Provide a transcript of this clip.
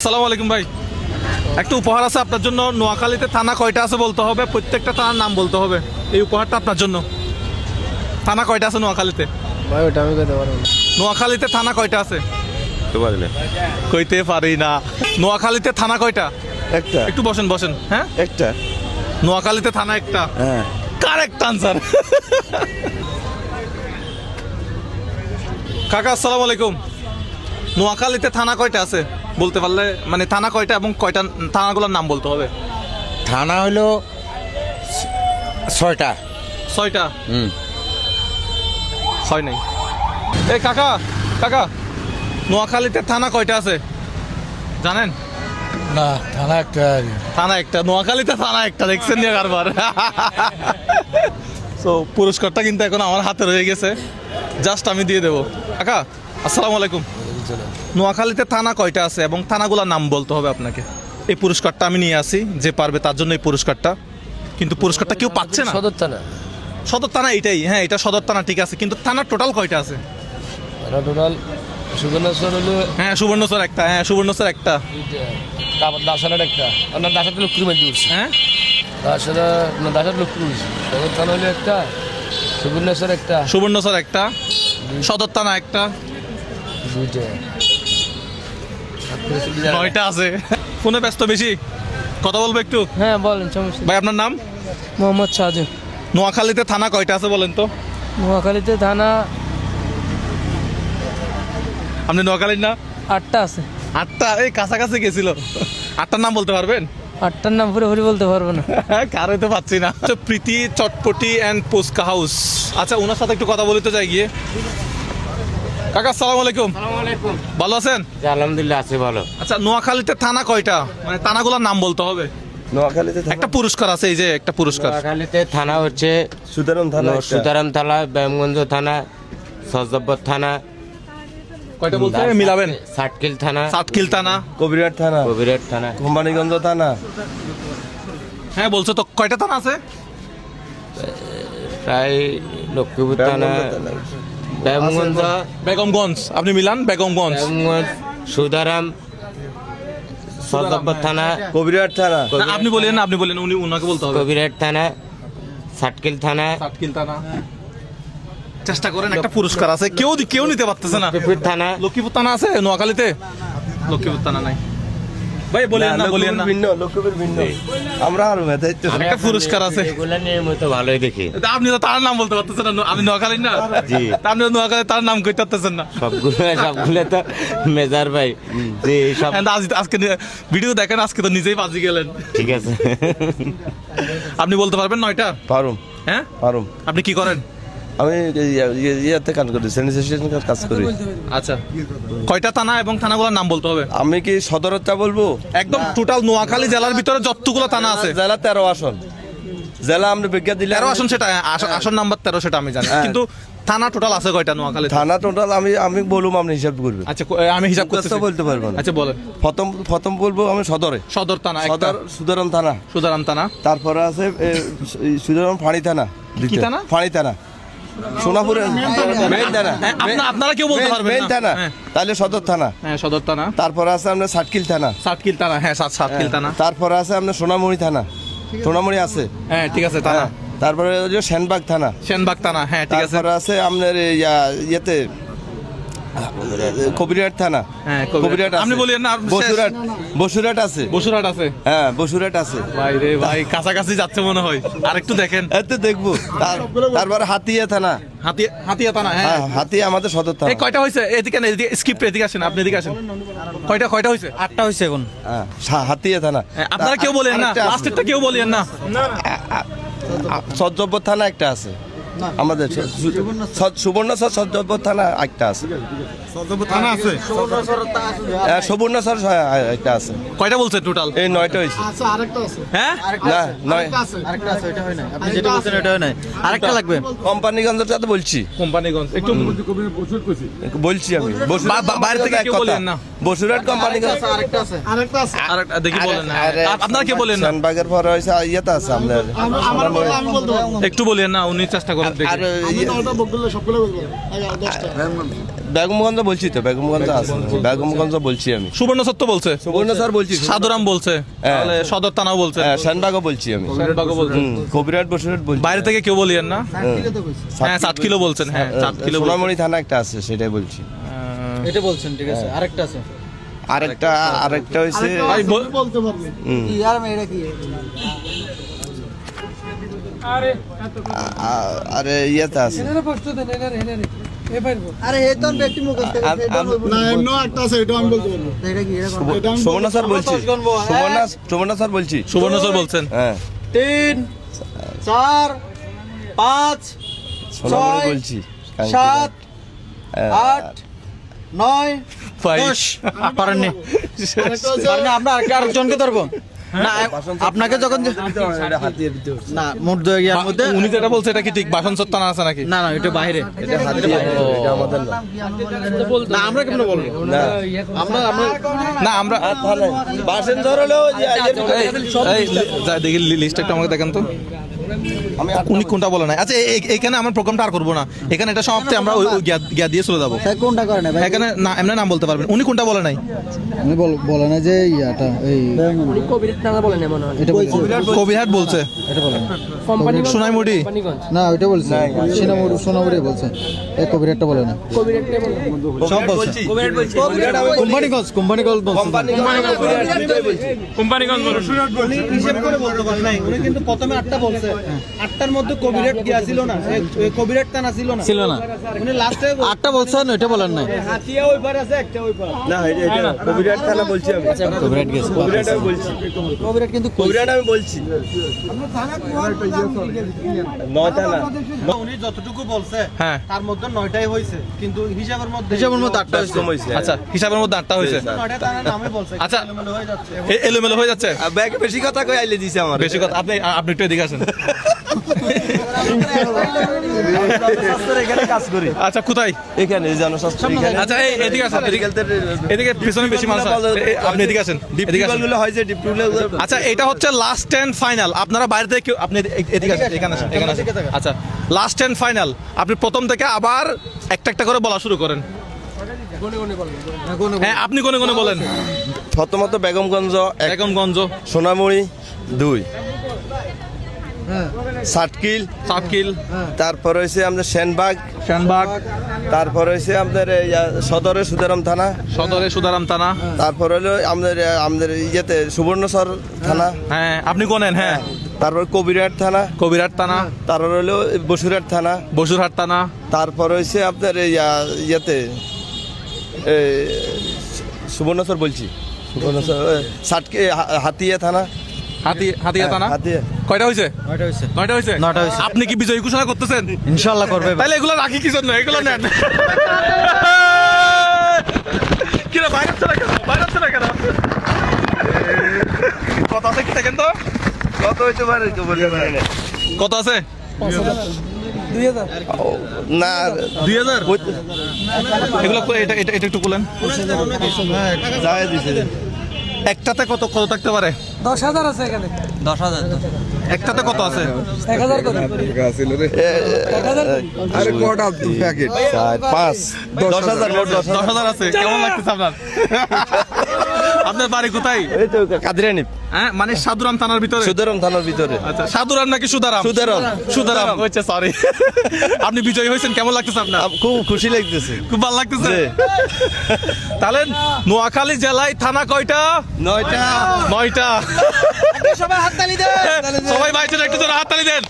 আসসালামু আলাইকুম ভাই। একটা উপহার আছে আপনার জন্য। নোয়াখালীতে থানা কয়টা আছে বলতে হবে? প্রত্যেকটা থানার নাম বলতে হবে। এই উপহারটা আপনার জন্য। থানা কয়টা আছে নোয়াখালীতে? ভাই ওটা আমি কইতে পারব না। নোয়াখালীতে থানা কয়টা আছে? কইতে পারি না। নোয়াখালীতে থানা কয়টা? একটা। একটু বসেন বসেন। হ্যাঁ? একটা। নোয়াখালীতে থানা একটা। হ্যাঁ। কারেক্ট আনসার কাকা আসসালামু আলাইকুম। নোয়াখালীতে থানা কয়টা আছে? বলতে পারলে মানে থানা কয়টা এবং কয়টা থানাগুলোর নাম বলতে হবে? থানা হলো ছয়টা। ছয়টা? হুম। হয় নাই। এই কাকা কাকা নোয়াখালীতে থানা কয়টা আছে? জানেন? না থানা একটা থানা একটা নোয়াখালীতে থানা একটা দেখছেন নিয়ে কারবার? সো পুরস্কারটা কিন্তু এখন আমার হাতে রয়ে গেছে। জাস্ট আমি দিয়ে দেবো। কাকা আসসালামু আলাইকুম। নোয়াখালীতে থানা কয়টা আছে এবং থানাগুলোর নাম বলতে হবে আপনাকে? এই পুরস্কারটা আমি নিয়ে আসি যে পারবে তার জন্য এই পুরস্কারটা। কিন্তু পুরস্কারটা কেউ পাচ্ছে না। সদর থানা। সদর থানা এটাই হ্যাঁ এটা সদর থানা ঠিক আছে। কিন্তু থানার টোটাল কয়টা আছে? থানা টোটাল সুবর্ণেশ্বর হলো হ্যাঁ সুবর্ণচর একটা হ্যাঁ সুবর্ণচর একটা। তারপর দাসালার একটা। না দাসাটা লক্ষ্মী মাঝি উঠছে হ্যাঁ? দাসাটা না দাসাটা লক্ষ্মী উঠছে সদর থানা হলো একটা সুবর্ণেশ্বর একটা। সুবর্ণচর একটা সদর থানা একটা। দুইটা। নয়টা আছে। ফোনে ব্যস্ত বেশি? কথা বলব একটু? হ্যাঁ বলেন সমস্যা ভাই আপনার নাম? মোহাম্মদ সাজু। নোয়াখালীতে থানা কয়টা আছে বলেন তো? নোয়াখালীতে থানা আপনি নোয়াখালীর না? আটটা আছে। আটটা? এই কাছাকাছি গেছিল। আটটার নাম বলতে পারবেন? আটটার নাম পুরোপুরি বলতে পারব না। কারোই তো পাচ্ছি না। আচ্ছা, প্রীতি চটপটি অ্যান্ড পোস্কা হাউস আচ্ছা ওনার সাথে একটু কথা বলতে চাই গিয়ে। কাকা আসসালামু আলাইকুম। ভালো আছেন? আলহামদুলিল্লাহ আছে ভালো। আচ্ছা নোয়াখালীতে থানা কয়টা? মানে থানাগুলোর নাম বলতে হবে। নোয়াখালীতে একটা পুরস্কার আছে এই যে একটা পুরস্কার। নোয়াখালীতে থানা হচ্ছে সুদারম থানা। সুতারাম থানা ব্যায়ামগঞ্জ থানা সজব্বর থানা। কয়টা বলতে মিলাবেন। সাটকিল থানা। সাতকিল থানা। কবিরাট থানা। কবিরাট থানা। কোম্পানিগঞ্জ থানা। হ্যাঁ বলছো তো কয়টা থানা আছে? প্রায় লক্ষ্মীপুর থানা। ব্যায়ামগঞ্জ বেগমগঞ্জ। আপনি মিলান? বেগমগঞ্জ। সুদারাম সজব্বর থানা কবিরাট থানা। আপনি বলেন আপনি বলেন উনি উনাকে বলতে হবে। কবিরাট থানা সাটকিল থানা। সাতকিল থানা। চেষ্টা করেন একটা পুরস্কার আছে। কেউ কেউ নিতে পারতেছে না। লক্ষ্মীপুর থানা। লক্ষ্মীপুর থানা আছে? নোয়াখালীতে? লক্ষ্মীপুর থানা নাই। ভাই বলেন না বলেন না। ভিন্ন ভিন্ন। আমরা আর দায়িত্ব একটা পুরস্কার আছে? এগুলা নিয়মিত ভালোই দেখি। আপনি তো তার নাম বলতে পারতেছেন না আমি নোয়াখালীর না? জি। আপনি নোয়াখালী তার নাম কইতে পারতেছেন না। সবগুলো সবগুলো তো মেজার ভাই। যে সব আজ আজকে ভিডিও দেখেন আজকে তো নিজেই বাজি গেলেন। ঠিক আছে। আপনি বলতে পারবেন নয়টা? পারুম। হ্যাঁ? পারুম। আপনি কি করেন? আমি ইয়া- ইয়া- ইয়াতে কাজ করি স্যানিটেশন কাজ করি। আচ্ছা কয়টা থানা এবং থানাগুলোর নাম বলতে হবে? আমি কি সদরতা বলব? একদম টোটাল নোয়াখালী জেলার ভিতরে যতগুলো থানা আছে। জেলা তেরো আসন। জেলা আমরা বিজ্ঞা দিলে তেরো আসন সেটা আসন- আসন নাম্বার তেরো সেটা আমি জানি। হ্যাঁ। কিন্তু থানা টোটাল আছে কয়টা নোয়াখালী থানা টোটাল আমি আমি বলুম আপনি হিসাব করবেন। আচ্ছা আমি হিসাব করতে বলতে পারব না। আচ্ছা বলেন। প্রথম প্রথম বলব আমি সদরে। সদর থানা সদর সুদরম থানা। সুদারাম থানা। তারপরে আছে সুদরম ফাঁড়ি। থানা? ফাঁড়ি থানা। সোনাপুরের মেইন থানা। হ্যাঁ, আপনারা কেউ বলতে পারবেন মেইন থানা। হ্যাঁ। তাহলে সদর থানা। হ্যাঁ সদর থানা। তারপরে আছে আপনার সাতকিল থানা। সাতকিল থানা। হ্যাঁ সাত সাতকিল থানা। তারপরে আছে আপনার সোনামুড়ি থানা। সোনামুড়ি আছে। হ্যাঁ ঠিক আছে থানা। হ্যাঁ। তারপরে সেনবাগ থানা। সেনবাগ থানা। হ্যাঁ ঠিক আছে। তারপরে আছে আপনার ইয়েতে কবিরহাট থানা। হ্যাঁ, আপনি বলিয়েন না, আছে। বসুরহাট আছে? হ্যাঁ বসুরহাট আছে। ভাই রে ভাই কাছাকাছি যাচ্ছে মনে হয়। আর একটু দেখেন। এতে দেখব। তারপরে হাতিয়া থানা। হাতিয়া হাতিয়া থানা হ্যাঁ। হ্যাঁ হাতিয়া আমাদের সদর থানা। এই কয়টা হয়েছে এদিকে না, এদিকে স্কিপ এদিকে আসেন আপনি এদিকে আসেন। কয়টা কয়টা হয়েছে আটটা হয়েছে এখন। হ্যাঁ হাতিয়া থানা। আপনারা কেউ বলেন না। লাস্টেরটা কেউ বলেন না। সজ্জব্য থানা একটা আছে। আমাদের স- সুবর্ণ সজ্জব্য থানা একটা আছে। থানা আছে? হ্যাঁ, একটা আছে। কয়টা বলছে টোটাল এই নয়টা হয়েছে হ্যাঁ? না নয়। আরেকটা লাগবে। কোম্পানিগঞ্জটা তো বলছি। কোম্পানিগঞ্জ। একটু বলছি আমি। বাইরে থেকে। বলেন না। বসুরহাট কোম্পানি আরেকটা দেখি বলেন না। আপনারা কে বলেন না? শানবাগের পরে হয়েছে ইয়েতে আছে আমাদের একটু বলেন না উনি চেষ্টা করেন দেখি। আর ইয়ে- বেগমগঞ্জ বলছি তো বেগমগঞ্জ আছে। বেগমগঞ্জ বলছি আমি। সুবর্ণ সত্য বলছে? সুবর্ণ স্যার বলছি সাদরাম বলছে। তাহলে সদর থানাও বলছে। হ্যাঁ, শানবাগও বলছি আমি। শানবাগও বলছেন কবিরাট বসুরহাট বলছি। বাইরে থেকে কেউ বলিয়েন না? হ্যাঁ সাত কিলো বলছেন হ্যাঁ সাত কিলো। সোনামণি থানা একটা আছে সেটাই বলছি। এটা বলছেন ঠিক আছে। আরেকটা আছে। আরেকটা আরেকটা হয়েছে ভাই বল- হুম, কি আর এটা কি? আরে আরে আছে। এটা আমি বলতে পারব এটা কি এটা সুব- সুবর্ণ স্যার বলছি। সুবর্ণ সুবর্ণ স্যার বলছি। সুবর্ণ স্যার বলছেন। হ্যাঁ। তিন চার পাঁচ ছয়, বলছি। সাত হ্যাঁ, আট নয় ভাই। পারেননি। পারেননি আমরা আরেকটা আরেকজনকে ধরবো? না আপনাকে যখন না মোট দুই ইয়ার মধ্যে উনি যেটা বলছে এটা কি ঠিক? বাসন আছে নাকি? না না এটা বাইরে। এটা আমাদের না। না আমরা কেমন বলব? না। আমরা আমরা না আমরা বাসেন ধরলেও যে এই, এই, যা দেখি লিস্ট একটু আমাকে দেখেন তো। উনি কোনটা বলে নাই? আচ্ছা এই- এইখানে আমার প্রোগ্রামটা আর করব না। এখানে এটা সমাপ্তি আমরা ওই গিয়া- গিয়া দিয়ে চলে যাব। কোনটা করে না এখানে না এমনি নাম বলতে পারবেন। উনি কোনটা বলে নাই? আমি বল না যে ইয়াটা এই কবিরহাট বলছে। এটা বলে না সোনাইমুড়ি। না ওইটা বলছে। সোনামুড়ি সোনামুড়ি বলছে। এই কবিরাটটা বলে না। সব বলছি। কোম্পানিগঞ্জ কোম্পানিগঞ্জ বলছে। উনি হিসেব করে বলতে পারে। নাই উনি কিন্তু প্রথমে আটটা বলছে। আটটার মধ্যে কবিরেট গিয়া ছিল না। টানা ছিল না। ছিল না। উনি লাস্টে আটটা বলছেন ওইটা বলেন নাই। হাতিয়া ওই পারে আছে একটা ওই পারে। না এটা বলছি আমি। কবিরাট গেছে কবিরাট আমি বলছি। কবিরাট কিন্তু কবিরাট আমি বলছি। নয় থানা উনি যতটুকু বলছে হ্যাঁ। তার মধ্যে নয়টাই হয়েছে কিন্তু হিসাবের মধ্যে হিসাবের মধ্যে আটটা হয়েছে আচ্ছা হিসাবের মধ্যে আটটা হয়েছে নয়টা টানা নামে বলছে আচ্ছা। এলোমেলো হয়ে যাচ্ছে। এলোমেলো হয়ে যাচ্ছে। ব্যাগ বেশি কথা কই আইলে দিছে আমার। বেশি কথা। আপনি আপনি একটু এদিকে আসেন। আচ্ছা কোথায়? এখানে আচ্ছা এই এদিকে আসেন। এদিকে পিছনে বেশি মানুষ আপনি এদিকে আসেন এদিকে হয় যে আচ্ছা এটা হচ্ছে লাস্ট এন্ড ফাইনাল আপনারা বাইরে থেকে কেউ আপনি এদিকে আসেন এখানে আসেন এখানে আসেন। আচ্ছা লাস্ট এন্ড ফাইনাল আপনি প্রথম থেকে আবার একটা একটা করে বলা শুরু করেন। হ্যাঁ আপনি কোনে কোনে বলেন। প্রথমত বেগমগঞ্জ বেগমগঞ্জ। সোনামুড়ি দুই। সাতকিল সাতকিল তারপর হয়েছে আমাদের সেনবাগ। শ্যানবাগ তারপর হয়েছে আমাদের সদরে সুদারাম থানা। সদরে সুদারাম থানা। তারপর হলো আমাদের আমাদের ইয়েতে সুবর্ণচর থানা। হ্যাঁ আপনি কোনেন? হ্যাঁ। তারপর কবিরহাট থানা। কবিরাট থানা। তারপর হলো বসুরহাট থানা। বসুরহাট থানা। তারপর হয়েছে আপনার ইয়েতে এই, সুবর্ণচর বলছি। সাতকে হা- হাতিয়া থানা। হাতি হাতিয়া থানা? হাতিয়া। কয়টা হয়েছে? নয়টা হয়েছে। নয়টা হয়েছে? নয়টা হয়েছে। আপনি কি বিজয় ঘোষণা করতেছেন? ইনশাআল্লাহ করবে। তাহলে এগুলো রাখি কি জন্য? এগুলো নেন। কিরে বাইরে কেন? বাইরে কেন? কত আছে কি দেখেন তো? কত তো পারি না কত আছে? না দুই হাজার? এগুলো এটা এটা এটা একটু বলেন। যায় দিছে। একটাতে কত কত থাকতে পারে? দশ হাজার আছে এখানে। দশ হাজার একটাতে কত আছে? এক হাজার করে। আরে কটা প্যাকেট। চার পাঁচ। দশ হাজার দশ দশ হাজার আছে। কেমন লাগতেছে আপনার? আপনার বাড়ি কোথায়? এই তো কাদিরানি। হ্যাঁ মানে সাধুরাম থানার ভিতরে? সুদরম থানার ভিতরে। আচ্ছা সাধুরাম নাকি সুদারাম? সুদারাম। সুদারাম। হচ্ছে সরি আপনি বিজয়ী হয়েছেন কেমন লাগতেছে আপনার? খুব খুশি লাগতেছে। খুব ভালো লাগতেছে। তাহলে নোয়াখালী জেলায় থানা কয়টা? নয়টা। নয়টা। সবাই হাত তালি দেন। সবাই ভাইছেন একটু জোরে হাততালি দেন।